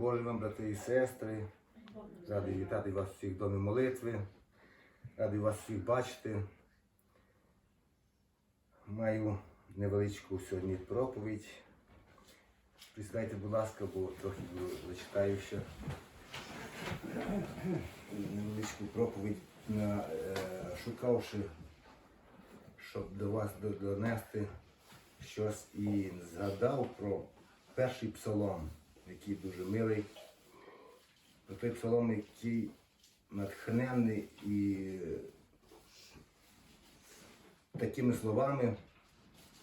Божий вам, брати і сестри. Радий вітати вас всіх в домі молитви. Радий вас всіх бачити. Маю невеличку сьогодні проповідь. Присідайте, будь ласка, бо трохи зачитаю ще невеличку проповідь, на, е, шукавши, щоб до вас донести щось і згадав про перший псалом, який дуже милий. Той псалом, який натхненний і такими словами,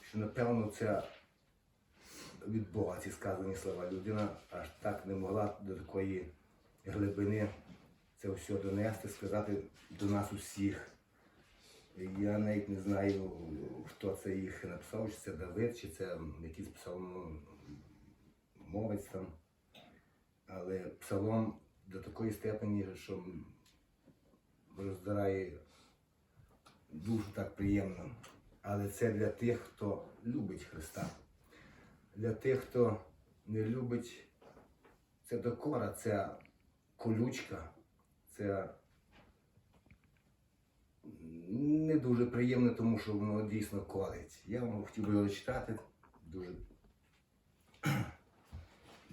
що напевно це від Бога ці сказані слова. Людина аж так не могла до такої глибини це все донести, сказати до нас усіх. Я навіть не знаю, хто це їх написав, чи це Давид, чи це якийсь псалмомовець там. Але псалом до такої степені, що роздирає душу так приємно. Але це для тих, хто любить Христа. Для тих, хто не любить, це докора, це колючка, це не дуже приємно, тому що воно дійсно колить. Я вам хотів би його читати дуже.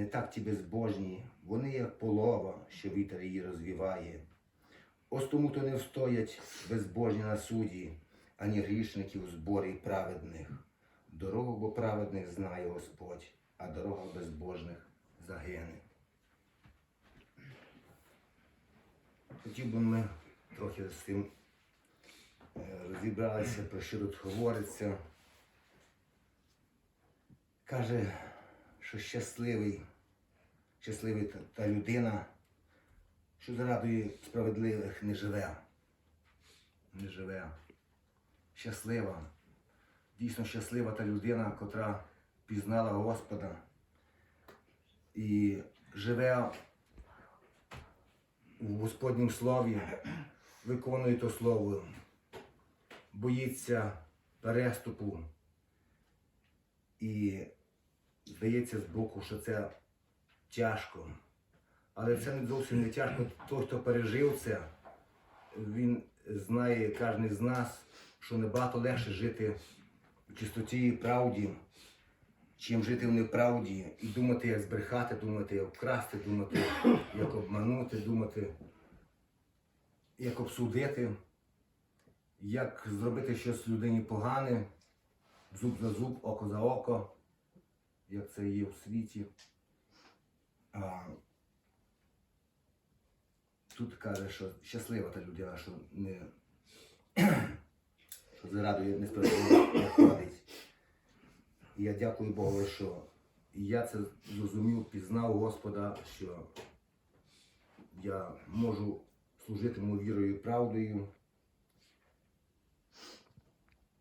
Не так ті безбожні, вони як полова, що вітер її розвіває. Ось тому то не встоять безбожні на суді, ані грішників у зборі праведних. Дорогу бо праведних знає Господь, а дорога безбожних загине. Хотів би ми трохи з цим е, розібралися, про що тут говориться. Каже, що щасливий, щасливий та, та людина, що зарадує справедливих не живе. Не живе. Щаслива. Дійсно щаслива та людина, котра пізнала Господа і живе у Господнім слові, виконує то слово, боїться переступу і здається збоку, що це тяжко. Але це не зовсім не тяжко. Той, хто пережив це, він знає, кожен з нас, що набагато легше жити в чистоті і правді, чим жити в неправді і думати, як збрехати, думати, як вкрасти, думати, як обманути, думати, як обсудити, як зробити щось людині погане, зуб за зуб, око за око, як це є в світі. А, тут каже, що щаслива та людина, що не що зарадує несправедливо не ходить. Я дякую Богу, що я це зрозумів, пізнав Господа, що я можу служити йому вірою і правдою.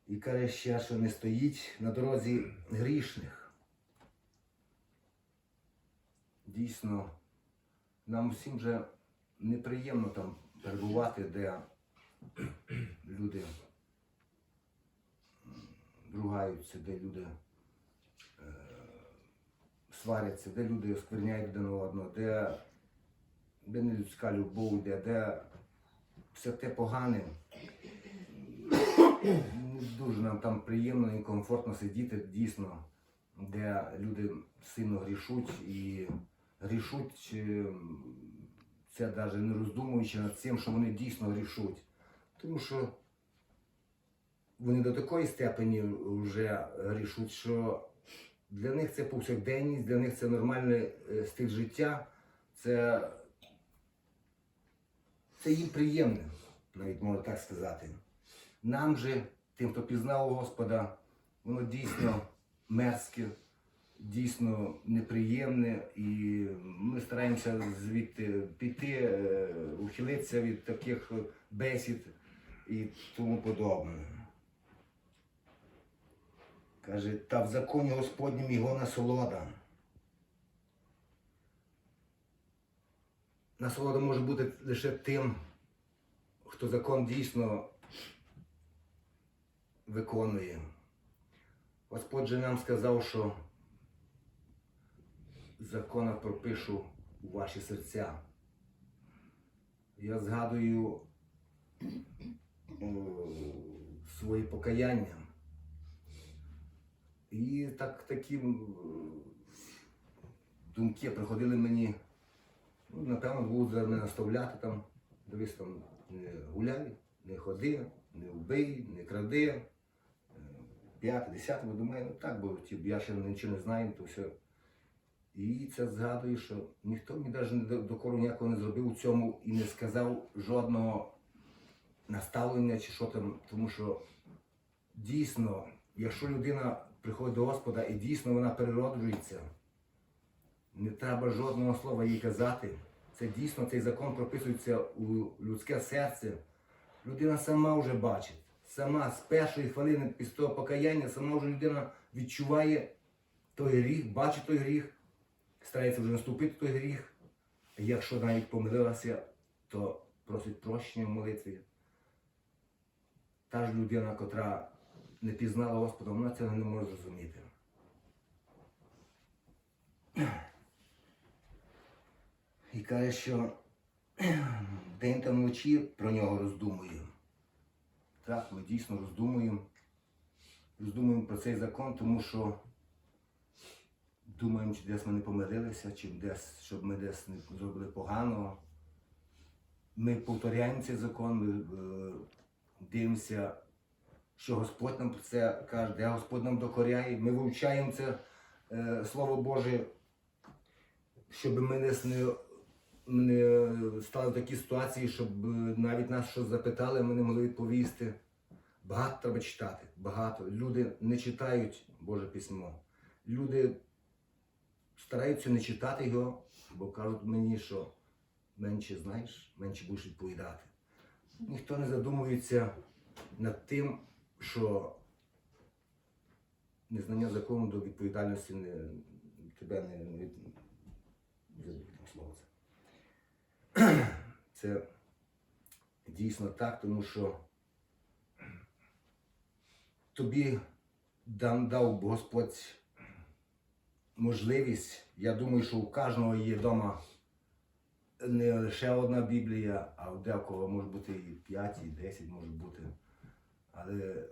І каже ще, що не стоїть на дорозі грішних. Дійсно, нам всім вже неприємно там перебувати, де люди ругаються, де люди е, сваряться, де люди оскверняють один одного, де, де нелюдська любов йде, де все те погане. Не дуже нам там приємно і комфортно сидіти дійсно, де люди сильно грішуть і грішуть е, це навіть не роздумуючи над цим, що вони дійсно грішуть. Тому що вони до такої степені вже грішуть, що для них це повсякденність, для них це нормальний е, стиль життя, це, це їм приємне, навіть можна так сказати. Нам же, тим, хто пізнав Господа, воно дійсно мерзке, дійсно неприємне, і ми стараємося звідти піти, е, ухилитися від таких бесід і тому подобне. Каже, та в законі Господнім його насолода. Насолода може бути лише тим, хто закон дійсно виконує. Господь же нам сказав, що закона пропишу у ваші серця. Я згадую е, свої покаяння. І так такі думки приходили мені. Ну, напевно, будуть мене наставляти там, дивись там, не гуляй, не ходи, не вбий, не кради. Е, П'яте, десяте, думаю, ну так, бо ті, я ще нічого не знаю, то все. І це згадую, що ніхто мені навіть до, докору ніякого не зробив у цьому і не сказав жодного наставлення чи що там, тому що дійсно, якщо людина приходить до Господа і дійсно вона перероджується, не треба жодного слова їй казати. Це дійсно цей закон прописується у людське серце. Людина сама вже бачить, сама з першої хвилини після того покаяння, сама вже людина відчуває той гріх, бачить той гріх, старається вже наступити той гріх. Якщо навіть помилилася, то просить прощення в молитві. Та ж людина, котра не пізнала Господа, вона цього не може зрозуміти. І каже, що день та вночі про нього роздумуємо. Так, ми дійсно роздумуємо. Роздумуємо про цей закон, тому що думаємо, чи десь ми не помирилися, чи десь, щоб ми десь зробили поганого. Ми повторяємо цей закон, ми е, дивимося, що Господь нам це каже, де Господь нам докоряє. Ми вивчаємо це е, Слово Боже, щоб ми десь не, не стали в такі ситуації, щоб е, навіть нас щось запитали, ми не могли відповісти. Багато треба читати, багато. Люди не читають Боже письмо. Люди стараються не читати його, бо кажуть мені, що менше знаєш, менше будеш відповідати. Ніхто не задумується над тим, що незнання закону до відповідальності не, тебе не, від- слово це. Це дійсно так, тому що тобі дав Господь можливість. Я думаю, що у кожного є вдома не лише одна Біблія, а у декого може бути і 5, і 10 може бути. Але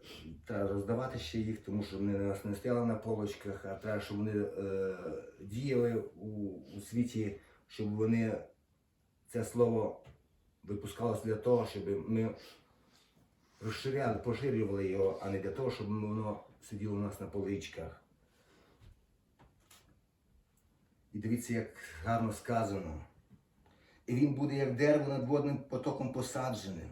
треба роздавати ще їх, тому що вони нас не стояли на полочках, а треба, щоб вони е, діяли у, у світі, щоб вони це слово випускалося для того, щоб ми розширяли, поширювали його, а не для того, щоб воно сиділо у нас на поличках. І дивіться, як гарно сказано. І він буде як дерево над водним потоком посаджене.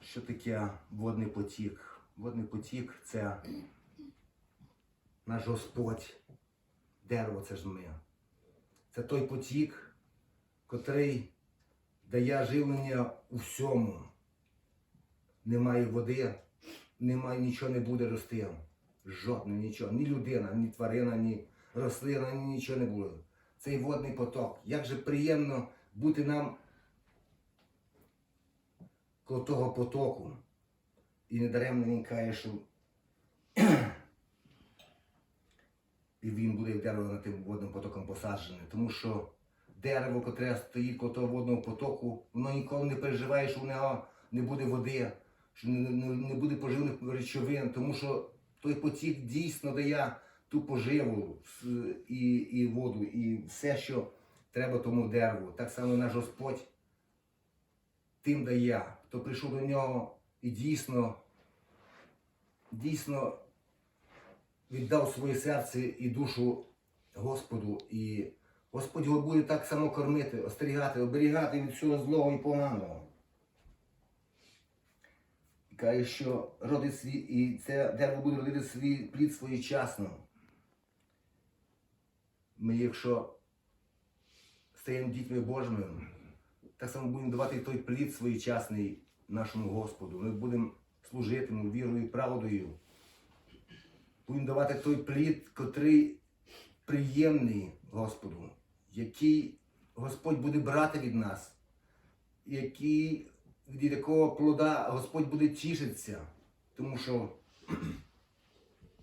Що таке водний потік? Водний потік це наш Господь. Дерево це ж ми. Це той потік, котрий дає живлення у всьому. Немає води, немає нічого не буде рости. Жодне нічого. Ні людина, ні тварина, ні рослина, ні нічого не буде. Цей водний поток. Як же приємно бути нам коло того потоку. І недаремно він каже, що і він буде дерево над тим водним потоком посаджене. Тому що дерево, котре стоїть коло того водного потоку, воно ніколи не переживає, що в нього не буде води, що не, не, не буде поживних речовин, тому що той потік дійсно дає ту поживу і, і воду, і все, що треба тому дереву. Так само наш Господь тим дає, хто прийшов до нього і дійсно, дійсно віддав своє серце і душу Господу. І Господь його буде так само кормити, остерігати, оберігати від всього злого і поганого. Каже, що родить свій, і це дерево буде родити свій плід своєчасно. Ми, якщо стаємо дітьми Божими, так само будемо давати той плід своєчасний нашому Господу. Ми будемо служити йому вірою і правдою. Будемо давати той плід, котрий приємний Господу, який Господь буде брати від нас, який, від якого плода Господь буде тішитися. Тому що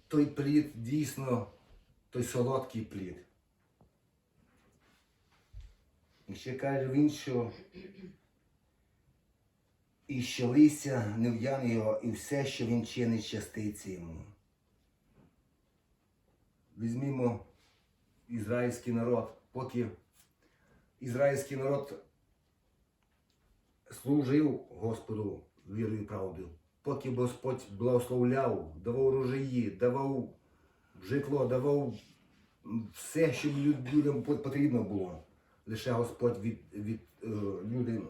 той плід дійсно той солодкий плід. І ще каже він, що і що листя не в'яне його, і все, що він чинить, щаститься йому. Візьмімо ізраїльський народ, поки ізраїльський народ служив Господу вірою і правдою, поки Господь благословляв, давав урожаї, давав житло, давав все, що людям потрібно було. Лише Господь від, від е, люди,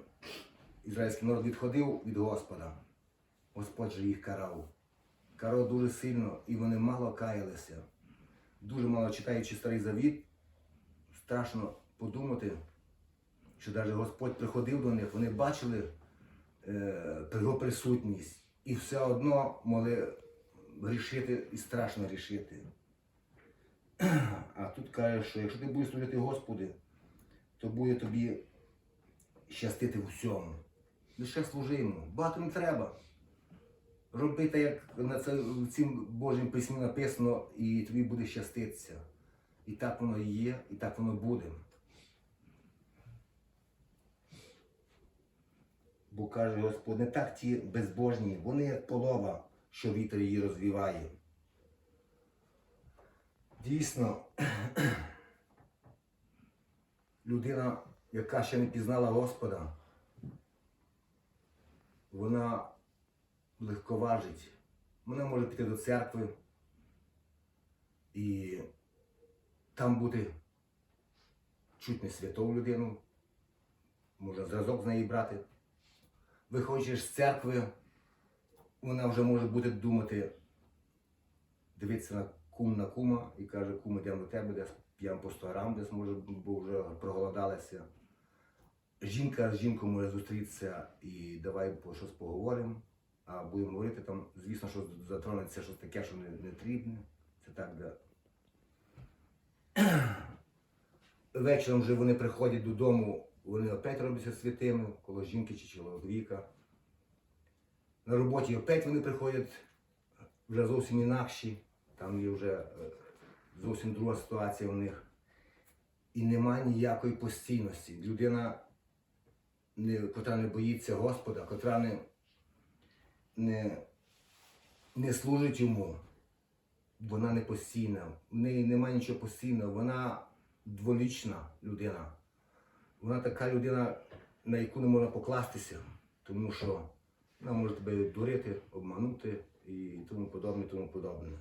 ізраїльський народ відходив від Господа. Господь же їх карав. Карав дуже сильно, і вони мало каялися. Дуже мало читаючи старий завіт, страшно подумати, що навіть Господь приходив до них, вони бачили е, його присутність і все одно могли грішити і страшно грішити. А тут каже, що якщо ти будеш служити Господу, то буде тобі щастити в усьому. Лише служи йому. Багато не треба. Роби так, як на цім Божім письмі написано, і тобі буде щаститися. І так воно є, і так воно буде. Бо каже Господь, не так ті безбожні, вони як полова, що вітер її розвіває. Дійсно, людина, яка ще не пізнала Господа, вона легковажить. Вона може піти до церкви і там бути чуть не святою людину, можна зразок з неї брати. Виходиш з церкви, вона вже може буде думати, дивитися на кум на кума і каже, кум, йдемо до тебе, десь п'ємо по 100 грам, десь може, бо вже проголодалася. Жінка з жінкою може зустрітися і давай по щось поговоримо. А будемо говорити там, звісно, що затронеться щось таке, що не, не потрібне. Це так, де. Вечором вже вони приходять додому, вони опять робляться святими, коло жінки чи чоловіка. На роботі опять вони приходять вже зовсім інакші, там є вже е, зовсім друга ситуація у них. І немає ніякої постійності. Людина, котра не боїться Господа, котра не, не, не служить йому, вона не постійна, в неї немає нічого постійного, вона дволічна людина. Вона така людина, на яку не можна покластися, тому що вона може тебе дурити, обманути і тому подобне, тому подобне.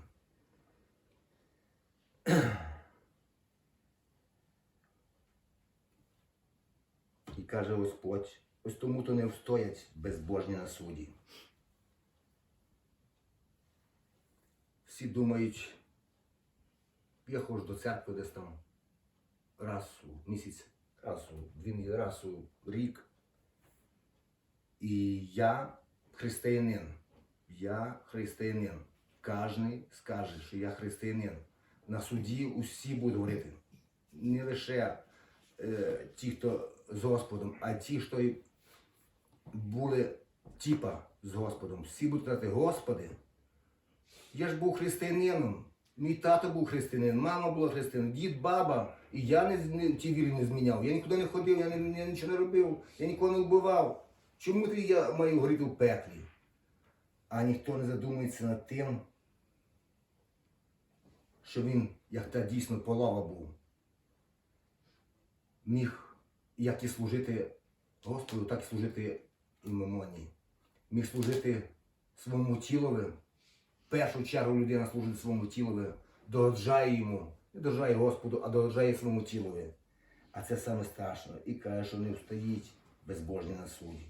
І каже Господь, ось тому то не встоять безбожні на суді. Всі думають, я ходжу до церкви десь там раз у місяць, раз у дві неділі, раз у рік. І я християнин. Я християнин. Кожний скаже, що я християнин. На суді усі будуть говорити. Не лише е, ті, хто з Господом, а ті, що й були типа з Господом. Всі будуть казати, Господи, я ж був християнином. Мій тато був християнин, мама була християнин, дід, баба. І я не, не ті вірі не зміняв. Я нікуди не ходив, я, не, я нічого не робив, я нікого не вбивав. Чому тоді я маю горіти в пеклі? А ніхто не задумується над тим, що він, як та дійсно полава був, міг як і служити Господу, так і служити і мамоні. Міг служити своєму тілові. Першу чергу людина служить своєму тілові, догоджає йому, не догоджає Господу, а догоджає своєму тілові. А це саме страшно. І каже, що не встоїть безбожні на суді.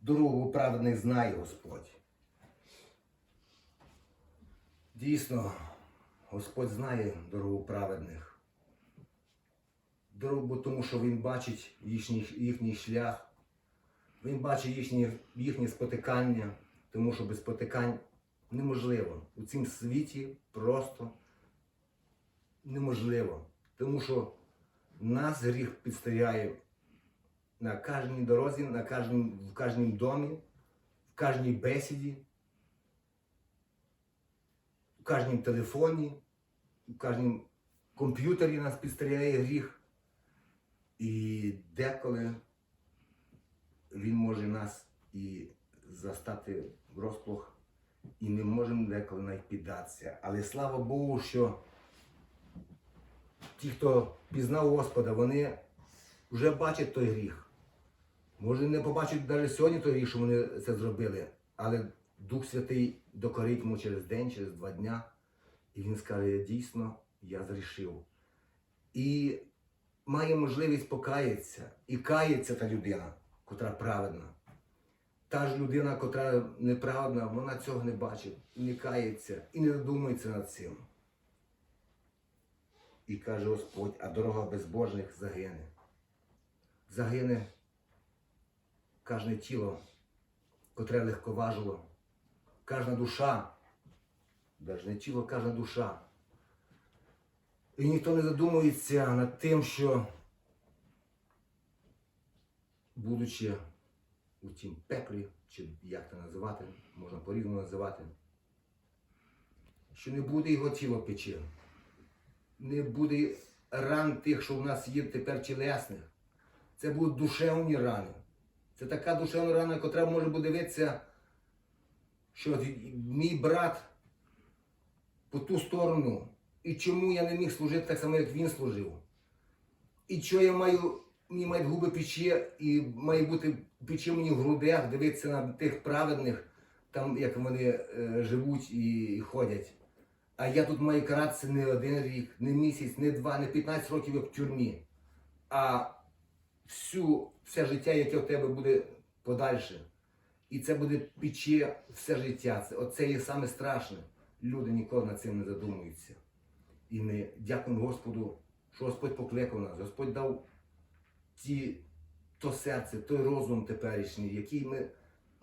Дорогу праведних знає Господь. Дійсно, Господь знає дорогу праведних. Дорогу, тому що Він бачить їхній, їхній шлях, Він бачить їхні, їхнє спотикання, тому що без спотикань неможливо. У цім світі просто неможливо. Тому що нас гріх підстерігає на кожній дорозі, на кожній, в кожному домі, в кожній бесіді, в кожному телефоні, в кожному комп'ютері нас підстерігає гріх. І деколи він може нас і застати врозплох, і ми можемо деколи навіть піддатися. Але слава Богу, що ті, хто пізнав Господа, вони вже бачать той гріх. Може, не побачать навіть сьогодні той гріх, що вони це зробили, але Дух Святий докорить йому через день, через два дня, і він скаже, дійсно, я зрішив. І має можливість покаятися. І кається та людина, котра праведна. Та ж людина, котра неправедна, вона цього не бачить, не і не задумується над цим. І каже Господь, а дорога безбожних загине. Загине кожне тіло, котре легковажило, кожна душа, навіть не тіло, кожна душа. І ніхто не задумується над тим, що, будучи у тім пеклі, чи як це називати, можна по-різному називати, що не буде його тіло пече не буде ран тих, що в нас є тепер тілесних. Це будуть душевні рани. Це така душевна рана, котра може подивитися, що мій брат по ту сторону, і чому я не міг служити так само, як він служив. І що я маю, мені мають губи пече, і має бути пече мені в грудях, дивитися на тих праведних, там як вони е, живуть і, і ходять. А я тут маю каратися не один рік, не місяць, не два, не 15 років як в тюрмі. А всю, все життя, яке в тебе буде подальше. І це буде пече все життя. Це, оце є саме страшне. Люди ніколи над цим не задумуються. І ми дякуємо Господу, що Господь покликав нас. Господь дав ті, то серце, той розум теперішній, який ми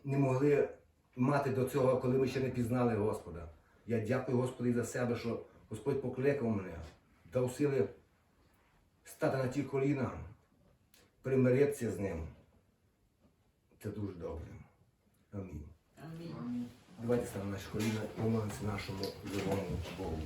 не могли мати до цього, коли ми ще не пізнали Господа. Я дякую Господу за себе, що Господь покликав мене, дав сили стати на ті коліна, примиритися з ним. Це дуже добре. Амінь. Амінь. Давайте станемо на наші коліна і помолимося нашому живому Богу.